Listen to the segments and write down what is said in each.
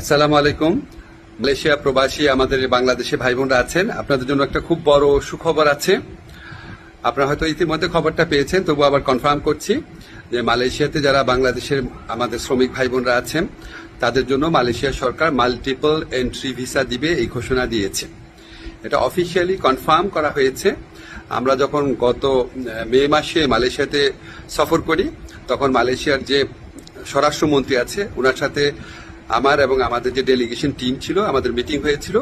আসসালামু আলাইকুম। মালয়েশিয়া প্রবাসী আমাদের বাংলাদেশে ভাই বোনরা আছেন। আপনাদের জন্য একটা খুব বড় সুখবর আছে। আপনারা হয়তো ইতিমধ্যে খবরটা পেয়েছেন, তবু আবার কনফার্ম করছি যে মালয়েশিয়াতে যারা বাংলাদেশের আমাদের শ্রমিক ভাই বোনরা আছেন, তাদের জন্য মালয়েশিয়া সরকার মাল্টিপল এন্ট্রি ভিসা দিবে এই ঘোষণা দিয়েছে। এটা অফিসিয়ালি কনফার্ম করা হয়েছে। আমরা যখন গত মে মাসে মালয়েশিয়াতে সফর করি, তখন মালয়েশিয়ার যে স্বরাষ্ট্রমন্ত্রী আছে ওনার সাথে আমার এবং আমাদের যে ডেলিগেশন টিম ছিল, আমাদের মিটিং হয়েছিল,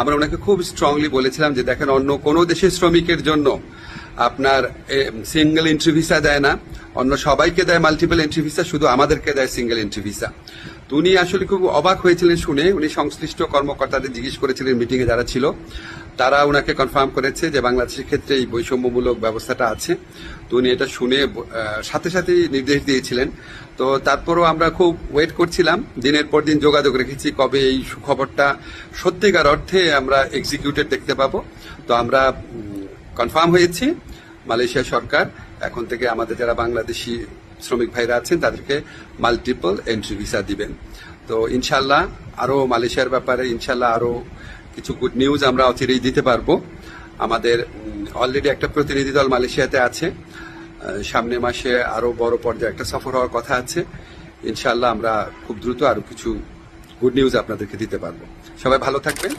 আমরা ওনাকে খুব স্ট্রংলি বলেছিলাম যে, দেখেন, অন্য কোনো দেশের শ্রমিকের জন্য আপনার সিঙ্গেল এন্ট্রি ভিসা দেয় না। অন্য সবাইকে দেয় মাল্টিপল এন্ট্রি ভিসা শুধু আমাদেরকে দেয় সিঙ্গেল এন্ট্রি ভিসা তো উনি আসলে খুব অবাক হয়েছিলেন শুনে। উনি সংশ্লিষ্ট কর্মকর্তাদের জিজ্ঞেস করেছিলেন মিটিংয়ে যারা ছিল। তারা ওনাকে কনফার্ম করেছে যে বাংলাদেশের ক্ষেত্রে এই বৈষম্যমূলক ব্যবস্থাটা আছে। তো উনি এটা শুনে সাথে সাথেই নির্দেশ দিয়েছিলেন। তো তারপরও আমরা খুব ওয়েট করছিলাম। দিনের পর দিন যোগাযোগ রেখেছি কবে এই সুখবরটা সত্যিকার অর্থে আমরা এক্সিকিউটেড দেখতে পাবো। তো আমরা কনফার্ম হয়েছি মালয়েশিয়া সরকার। এখন থেকে আমাদের যারা বাংলাদেশি শ্রমিক ভাইরা আছেন তাদেরকে মাল্টিপল এন্ট্রি ভিসা দিবেন। তো ইনশাল্লাহ আরও মালয়েশিয়ার ব্যাপারে ইনশাল্লাহ আরও কিছু গুড নিউজ আমরা অচিরেই দিতে পারব। আমাদের অলরেডি একটা প্রতিনিধি দল মালয়েশিয়াতে আছে। আহ, সামনের মাসে আরও বড় পর্যায়ে একটা সফর হওয়ার কথা আছে। ইনশাল্লাহ আমরা খুব দ্রুত আরও কিছু গুড নিউজ আপনাদেরকে দিতে পারব। সবাই ভালো থাকবেন।